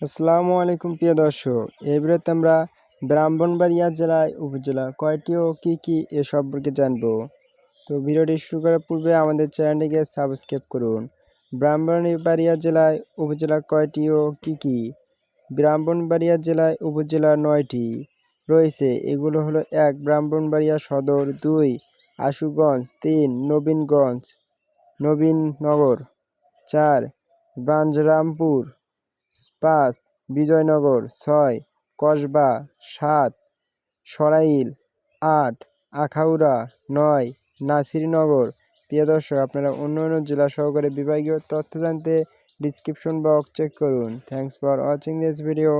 আসসালামু আলাইকুম প্রিয় দর্শক, এই আমরা ব্রাহ্মণবাড়িয়া জেলায় উপজেলা কয়টি ও কী কী এ সম্পর্কে জানব। তো ভিডিওটি শুরু করার পূর্বে আমাদের চ্যানেলটিকে সাবস্ক্রাইব করুন। ব্রাহ্মণবাড়িয়া জেলায় উপজেলা কয়টি ও কী কী? ব্রাহ্মণবাড়িয়া জেলায় উপজেলা নয়টি। রয়েছে, এগুলো হলো এক, ব্রাহ্মণবাড়িয়া সদর, দুই, আশুগঞ্জ, তিন, নবীনগঞ্জ, নবীননগর, চার, বাঞ্জরামপুর পাঁচ, বিজয়নগর ছয়, কসবা সাত, সরাইল আট, আখাউড়া নয়, নাসিরনগর। প্রিয় দর্শক, আপনারা অন্য অন্য জেলা সহকারে বিভাগীয় তথ্য জানতে ডিসক্রিপশন বক্স চেক করুন। Thanks for watching this video